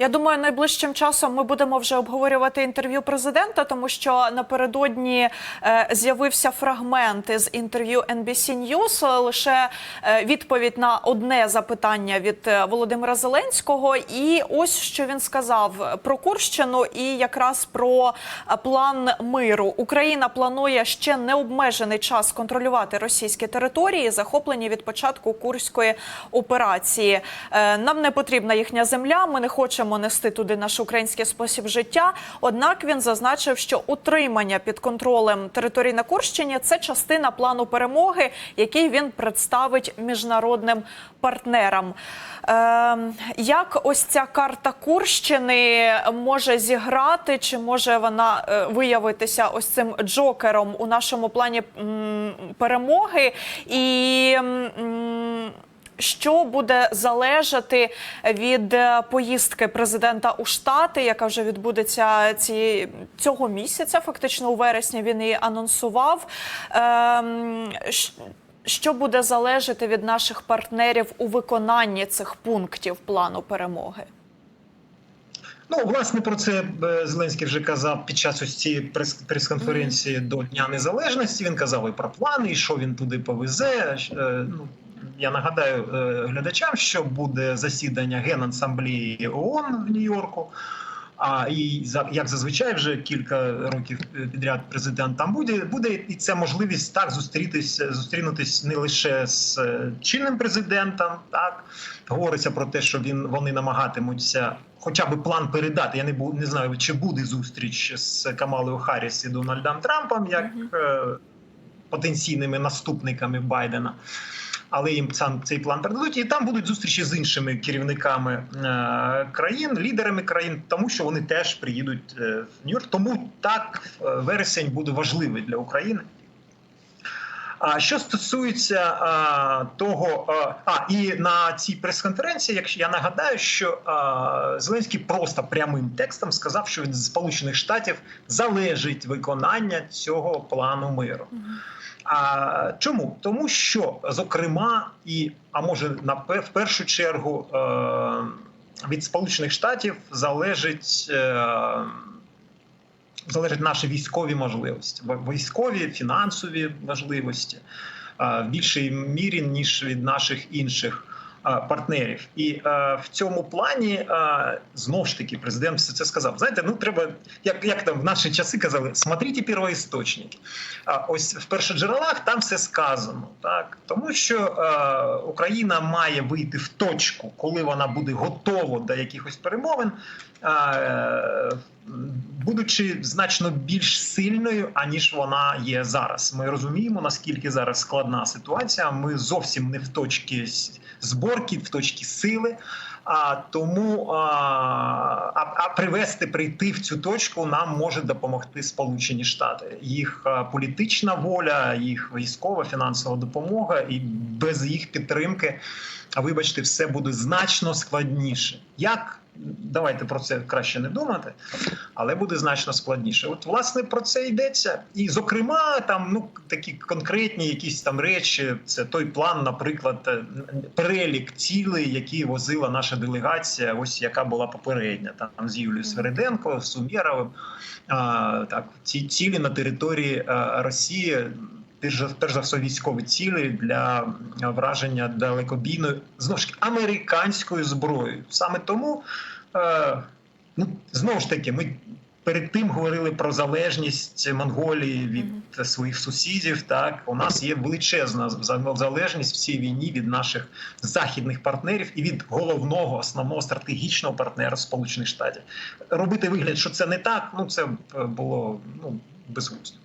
Я думаю, найближчим часом ми будемо вже обговорювати інтерв'ю президента, тому що напередодні е, з'явився фрагмент із інтерв'ю NBC News, лише е, відповідь на одне запитання від е, Володимира Зеленського. І ось що він сказав про Курщину і якраз про план миру. Україна планує ще необмежений час контролювати російські території, захоплені від початку курської операції. Нам не потрібна їхня земля. Ми не хочемо нести туди наш український спосіб життя. Однак він зазначив, що утримання під контролем територій на Курщині це частина плану перемоги, який він представить міжнародним партнерам. Е, як ось ця карта Курщини може зіграти, чи може вона е, виявитися ось цим джокером у нашому плані перемоги? І що буде залежати від е, поїздки президента у Штати, яка вже відбудеться ці, цього місяця, фактично у вересні він її анонсував. Ем, що буде залежати від наших партнерів у виконанні цих пунктів плану перемоги? Ну, власне, про це е, Зеленський вже казав під час ось цієї прес- прес-конференції до Дня Незалежності. Він казав і про плани, і що він туди повезе. Е, Ну, я нагадаю е, глядачам, що буде засідання Генасамблеї ООН в Нью-Йорку. А і за- як зазвичай, вже кілька років підряд президент там буде. Буде і це можливість так зустрітися, зустрінутись не лише з е, чинним президентом. Так говориться про те, що він вони намагатимуться, хоча б план передати. Я не бу, не знаю, чи буде зустріч з Камалою Харріс і Дональдом Трампом, як Мгм. е, потенційними наступниками Байдена. Але їм сам цей план передадуть, і там будуть зустрічі з іншими керівниками е, країн, лідерами країн, тому що вони теж приїдуть е, в Нью-Йорк. Тому так е, вересень буде важливий для України. А що стосується а, того, а, а і на цій прес-конференції, якщо я нагадаю, що а, Зеленський просто прямим текстом сказав, що від Сполучених Штатів залежить виконання цього плану миру. А чому? Тому що, зокрема, і а може на в першу чергу е, від Сполучених Штатів залежить. Е, залежать наші військові можливості, військові, фінансові можливості в більшій мірі ніж від наших інших партнерів. І в цьому плані знову ж таки президент все це сказав. Знаєте, ну треба, як, як там в наші часи казали, смотрите первоісточники. А ось в першоджерелах там все сказано, так тому що Україна має вийти в точку, коли вона буде готова до якихось перемовин. Будучи значно більш сильною, аніж вона є зараз, ми розуміємо наскільки зараз складна ситуація. Ми зовсім не в точці с- зборки, в точки сили. А тому а, а, привести прийти в цю точку нам може допомогти Сполучені Штати. Їх політична воля, їх військова фінансова допомога, і без їх підтримки, вибачте, все буде значно складніше. Як давайте про це краще не думати, але буде значно складніше. От власне про це йдеться, і зокрема, там ну такі конкретні якісь там речі. Це той план, наприклад, е, перелік цілей, які возила наша делегація. Ось яка була попередня там з Юлією Свериденко, Сумєровим. А, так, ці цілі на території а, Росії. Перш за- все військові цілі для враження далекобійною знову ж таки американською зброєю. Саме тому е, ну знову ж таки, ми перед тим говорили про залежність Монголії від своїх сусідів. Так у нас є величезна залежність в цій війні від наших західних партнерів і від головного основного стратегічного партнера Сполучених Штатів. Робити вигляд, що це не так. Ну це було ну безглуздо.